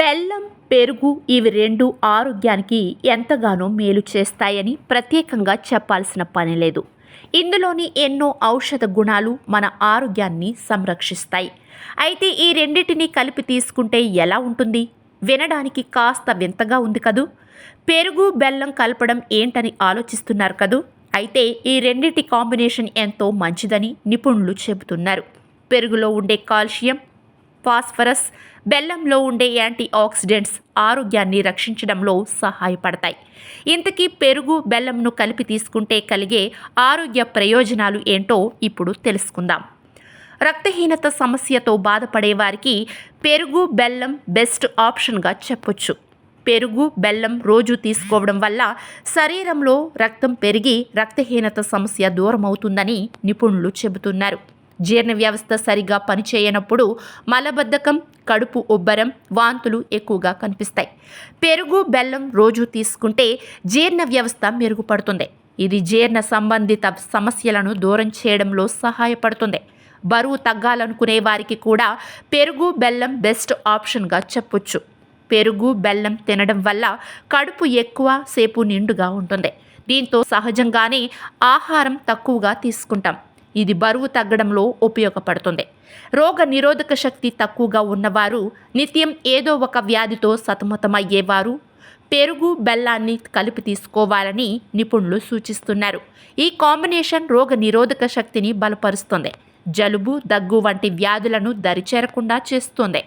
బెల్లం పెరుగు ఇవి రెండు ఆరోగ్యానికి ఎంతగానో మేలు చేస్తాయని ప్రత్యేకంగా చెప్పాల్సిన పని లేదు. ఇందులోని ఎన్నో ఔషధ గుణాలు మన ఆరోగ్యాన్ని సంరక్షిస్తాయి. అయితే ఈ రెండింటిని కలిపి తీసుకుంటే ఎలా ఉంటుంది? వినడానికి కాస్త వింతగా ఉంది కదూ? పెరుగు బెల్లం కలపడం ఏంటని ఆలోచిస్తున్నారు కదూ? అయితే ఈ రెండింటి కాంబినేషన్ ఎంతో మంచిదని నిపుణులు చెబుతున్నారు. పెరుగులో ఉండే కాల్షియం ఫాస్ఫరస్ బెల్లంలో ఉండే యాంటీ ఆక్సిడెంట్స్ ఆరోగ్యాన్ని రక్షించడంలో సహాయపడతాయి. ఇంతకీ పెరుగు బెల్లంను కలిపి తీసుకుంటే కలిగే ఆరోగ్య ప్రయోజనాలు ఏంటో ఇప్పుడు తెలుసుకుందాం. రక్తహీనత సమస్యతో బాధపడే వారికి పెరుగు బెల్లం బెస్ట్ ఆప్షన్గా చెప్పొచ్చు. పెరుగు బెల్లం రోజు తీసుకోవడం వల్ల శరీరంలో రక్తం పెరిగి రక్తహీనత సమస్య దూరం అవుతుందని నిపుణులు చెబుతున్నారు. జీర్ణ వ్యవస్థ సరిగా పనిచేయనప్పుడు మలబద్ధకం కడుపు ఉబ్బరం వాంతులు ఎక్కువగా కనిపిస్తాయి. పెరుగు బెల్లం రోజు తీసుకుంటే జీర్ణ వ్యవస్థ మెరుగుపడుతుంది. ఇది జీర్ణ సంబంధిత సమస్యలను దూరం చేయడంలో సహాయపడుతుంది. బరువు తగ్గాలనుకునే వారికి కూడా పెరుగు బెల్లం బెస్ట్ ఆప్షన్గా చెప్పొచ్చు. పెరుగు బెల్లం తినడం వల్ల కడుపు ఎక్కువ సేపు నిండుగా ఉంటుంది. దీంతో సహజంగానే ఆహారం తక్కువగా తీసుకుంటాం. ఇది బరువు తగ్గడంలో ఉపయోగపడుతుంది. రోగ నిరోధక శక్తి తక్కువగా ఉన్నవారు నిత్యం ఏదో ఒక వ్యాధితో సతమతమయ్యేవారు పెరుగు బెల్లాన్ని కలిపి తీసుకోవాలని నిపుణులు సూచిస్తున్నారు. ఈ కాంబినేషన్ రోగ నిరోధక శక్తిని బలపరుస్తుంది. జలుబు దగ్గు వంటి వ్యాధులను దరిచేరకుండా చేస్తుంది.